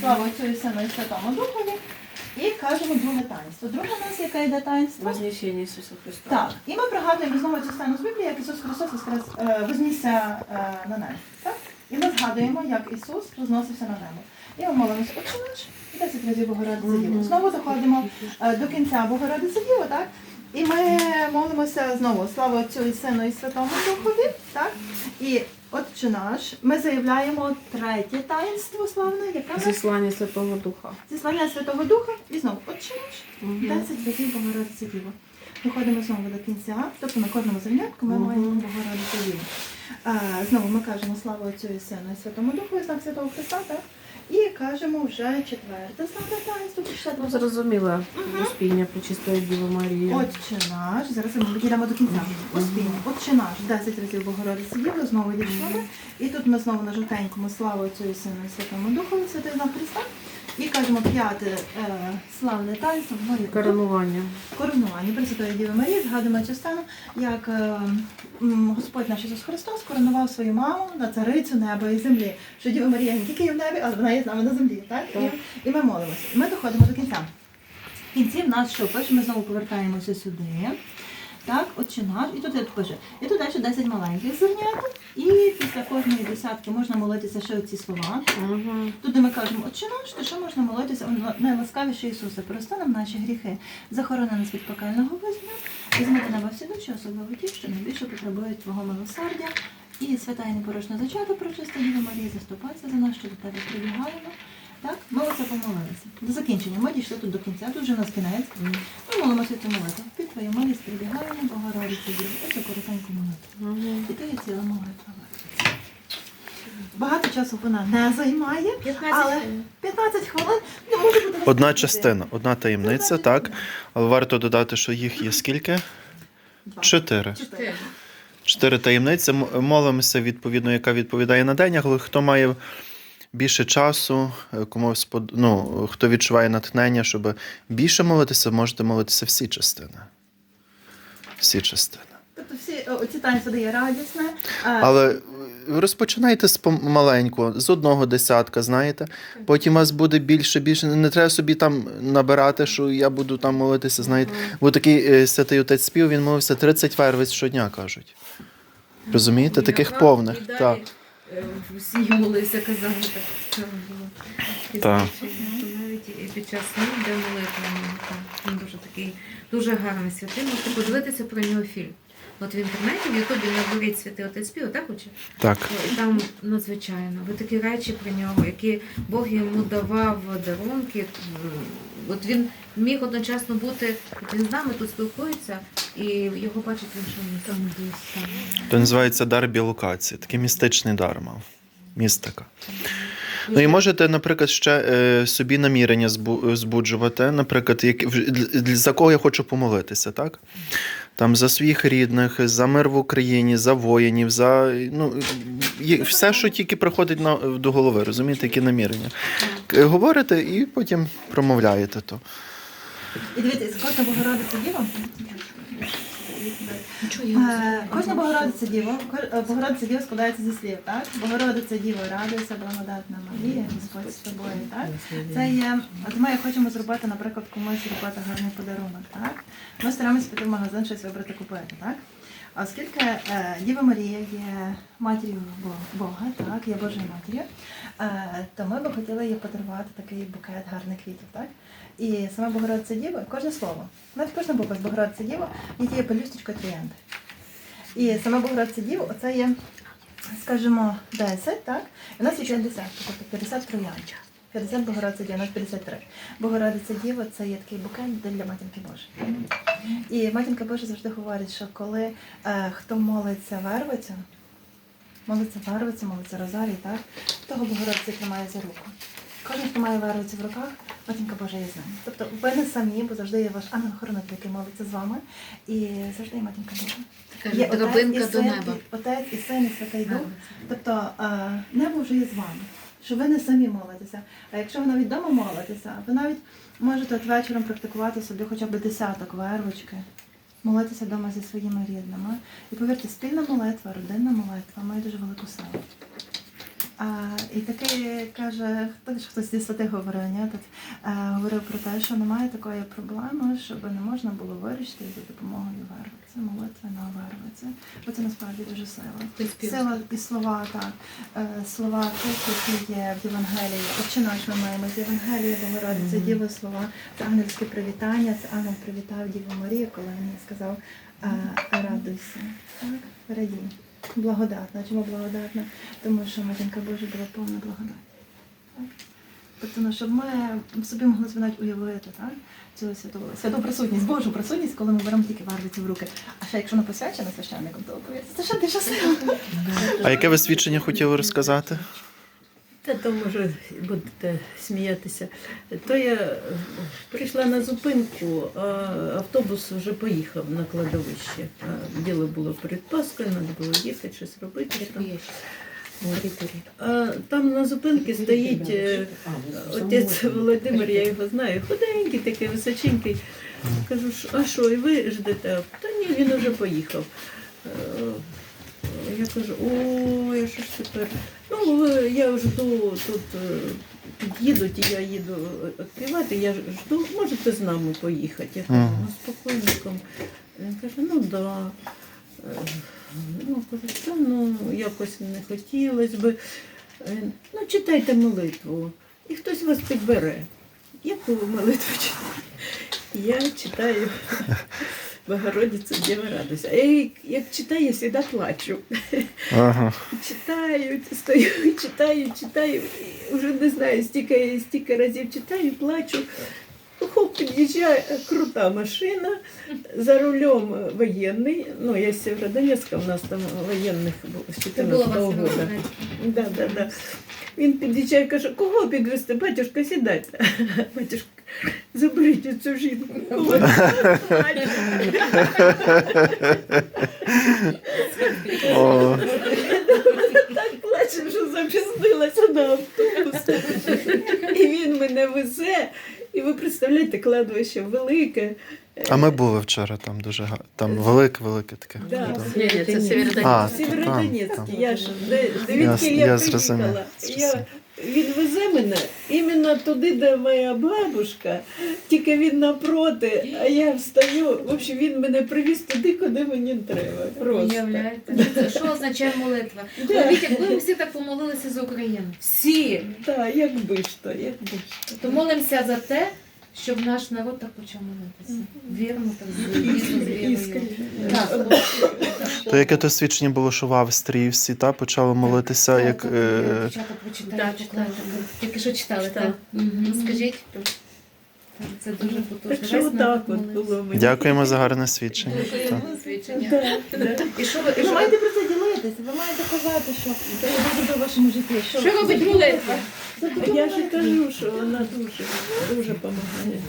Слава Отцю і Сину і Святому Духові. І кажемо друге таїнство. Друге у нас яке йде таїнство? Вознесення Ісуса Христа. Так, і ми пригадуємо знову цю сцену з Біблії, як Ісус Христос якраз е, вознісся е, на небо. Так? І ми згадуємо, як Ісус возносився на небо. І ми молимося Отче наш, і 10 разів Богородиця Діву. Знову доходимо е, до кінця Богородиця Діву, так? І ми молимося знову слава Отцю і Сину і Святому Духові, так? І Отче наш, ми заявляємо третє таїнство славне, яке? Зіслання Святого Духа. Зіслання Святого Духа і знову Отче наш. Мгм. 10 разів Богородиці Діва. Доходимо знову до кінця, тобто на кожному зернятку ми Мгм. маємо Богородицю Діву. А, знову ми кажемо слава Отцю і Сину і Святому Духу, і знак Святого Христа, так? І кажемо вже четверте славне Ну, два. зрозуміло. Успіння Пречистої Діви Марії. Отче наш, зараз ми дійдемо до кінця. Успіння. Отче наш, 10 разів Богородиці Діви, знову дійшли. І тут ми знову на жовтенькому слава Отцю і Сину і Святому Духу, святий Христа. І кажемо п'яте е, славне таїнство, молитва. Коронування. Коронування Пресвятої Діви Марії згадуємо частину, як е, м, Господь наш Ісус Христос коронував свою маму на царицю неба і землі. Що Діва Марія не тільки є в небі, але вона є з нами на землі. Так? Так. І, і ми молимося. Ми доходимо до кінця. В кінці в нас що пише, ми знову повертаємося сюди. Так, отче наш, і тут я пише. І тут далі 10 маленьких зерняток, і після кожної десятки можна молитися ще оці слова. Угу. Тут де ми кажемо, отче наш, то що можна молитися найласкавіше Ісусе, прости нам наші гріхи, захорони нас від пекельного визнання, візьми до неба всі душі, особливо ті, що найбільше потребують Твого милосердя. І свята і непорочна зачата, прочиста Діва Марія, заступайся за нас, що до тебе прибігаємо. Так, ми оце помолилися. До закінчення. Ми дійшли тут до кінця, тут вже у нас кінець. Молимося цю молитву. Під твою милість прибігаємо, Богородиця Діва. Оце коротеньку молитву. Угу. І ти є ціла молитва. Багато часу вона не займає, але 15 хвилин не може бути Одна частина, одна таємниця, так. Але варто додати, що їх є скільки? Два. Чотири. Чотири. Чотири таємниці. М- Молимося відповідно, яка відповідає на день, але хто має більше часу, е, кому спод... ну, хто відчуває натхнення, щоб більше молитися, можете молитися всі частини. Всі частини. Тобто всі о, ці таїнства дає радісне. Але розпочинайте з маленького, з одного десятка, знаєте. Потім у вас буде більше, більше. Не треба собі там набирати, що я буду там молитися. Знаєте, бо такий е, святий отець спів, він молився 30 вервиць щодня, кажуть. Розумієте? Таких повних. Так. Е, всі молився, казали, так це було. Так. Навіть під час війни де молитва, ну, дуже такий, дуже гарний святий. Можете подивитися про нього фільм. От в інтернеті, в Ютубі наберіть святий отець спів, так учить? Так. І там надзвичайно. Ви такі речі про нього, які Бог йому давав дарунки. От він міг одночасно бути, от він з нами тут спілкується, і його бачить в іншому місці. То називається дар білокації. Такий містичний дар мав. Містика. Ну і можете, наприклад, ще е, собі намірення збуджувати, наприклад, як, за кого я хочу помолитися, так? Там за своїх рідних, за мир в Україні, за воїнів, за ну, все, що тільки приходить на, до голови, розумієте, які намірення. Говорите і потім промовляєте то. І дивіться, з кожна Богородиця Діва. Е, Кожна Богородиця Діва, е, Богородиця Діва складається зі слів, так? Богородиця Діва, радуйся, благодатна Марія, Господь з тобою, так? Це є, от ми хочемо зробити, наприклад, комусь зробити гарний подарунок, так? Ми стараємося піти в магазин щось вибрати купити, так? Оскільки е, Діва Марія є матір'ю Бога, так, є Божою матір'ю, е, то ми би хотіли їй подарувати такий букет гарних квітів, так? І сама Богородиця Діва, кожне слово, навіть кожна буква з Богородиця Діва є тією пелюсточкою троянди. І сама Богородиця Діва, оце є, скажімо, 10, так? І у нас є 50, тобто 50 троянд. 50 Богородиця Діва, у нас 53. Богородиця Діва це є такий букет для матінки Божої. І матінка Божа завжди говорить, що коли е, хто молиться вервицю, молиться вервицю, молиться розарій, так, того Богородиця тримає за руку. Кожен, хто має вервицю в руках, матінка Божа є з ним. Тобто ви не самі, бо завжди є ваш ангел-хоронитель, який молиться з вами, і завжди є матінка Божа. Є Отець і до Син, неба. і Отець і Син, і Святий Дух. Тобто е, небо вже є з вами, що ви не самі молитеся. А якщо ви навіть вдома молитеся, ви навіть можете от вечором практикувати собі хоча б десяток вервочки, молитися вдома зі своїми рідними. І повірте, спільна молитва, родинна молитва має дуже велику силу. А, і такий каже, хтось хтось зі святих говорив, ні? Тут, е, говорив про те, що немає такої проблеми, щоб не можна було вирішити за допомогою верви. Це молитва на верви. Це, бо це насправді дуже сила. Сила і слова, так. Е, Слова тих, які є в Євангелії. Отче наш ми маємо з Євангелія Богородиця, Діва слова, це ангельське привітання. Це ангел привітав Діву Марію, коли він сказав е, радуйся. Так? Радій. Благодатна. Чому благодатна? Тому що матінка Божа була повна благодать. Тобто, ну, щоб ми собі могли навіть уявити, так? Цю святу, святу присутність, Божу присутність, коли ми беремо тільки варвиці в руки. А ще якщо вона посвячена священником, то повірте, це ще ти щаслива. А яке ви свідчення хотіли розказати? Та то може будете сміятися. То я е, прийшла на зупинку, а автобус вже поїхав на кладовище. А Діло було перед Паскою, треба було їхати, щось робити. Там. А там на зупинці стоїть е, отець Володимир, я його знаю, худенький, такий височенький. Кажу, а що, і ви ждете? Та ні, він уже поїхав. Е, Я кажу, о, я що ж тепер? Ну, е, я жду тут е, під'їдуть, і я їду відкривати, я жду, можете з нами поїхати. Я кажу, ну, спокійником. Він каже, ну да. Е, Ну, кажу, та ну, якось не хотілося би. Е, Ну, читайте молитву, і хтось вас підбере. Яку молитву читати? Я читаю Богородиця Діва радуйся. А я як читаю, я завжди плачу. Ага. Читаю, стою, читаю, читаю. Вже не знаю, стільки, стільки разів читаю, плачу. Хоп, під'їжджає крута машина, за рулем воєнний. Ну, я з Сєвєродонецька, у нас там воєнних було з 14 вас року. Да, да, да. Він під'їжджає, каже, кого підвести? Батюшка, сідайте. Батюшка, заберіть цю жінку. Так плаче, що запізнилася на автобус. І він мене везе. І ви представляєте, кладовище велике. а ми були вчора там дуже гарно. Там велике-велике таке. Да. Да. Ні, ні, це А, Сєвєродонецьк. Сєвєродонецьк. Я ж де, де Я- я я, зрозумів. приїхала. Я, він везе мене іменно туди, де моя бабушка, тільки він напроти, а я встаю. В общем, він мене привіз туди, куди мені треба. Просто. Уявляєте? Що означає молитва? Да. Уявіть, якби ми всі так помолилися за Україну. Всі. Так, якби ж то, якби ж то. То молимося за те, щоб наш народ так почав молитися. Вірно, так з вірою. Так. То яке то свідчення було, що в Австрії всі та почали молитися, як. Так, Е... Дівчата прочитали, Так, поклали. Тільки що читали, так? Мгм. Скажіть. Так, Це дуже потужно. Так що Весь отак от молився. було мені. Дякуємо за гарне свідчення. Дякуємо за свідчення. Да. І що ви, і Ви що, маєте про це ділитися, ви маєте казати, що це дуже в вашому житті. Що, що робить молитва? Я ж кажу, що вона дуже, дуже допомагає.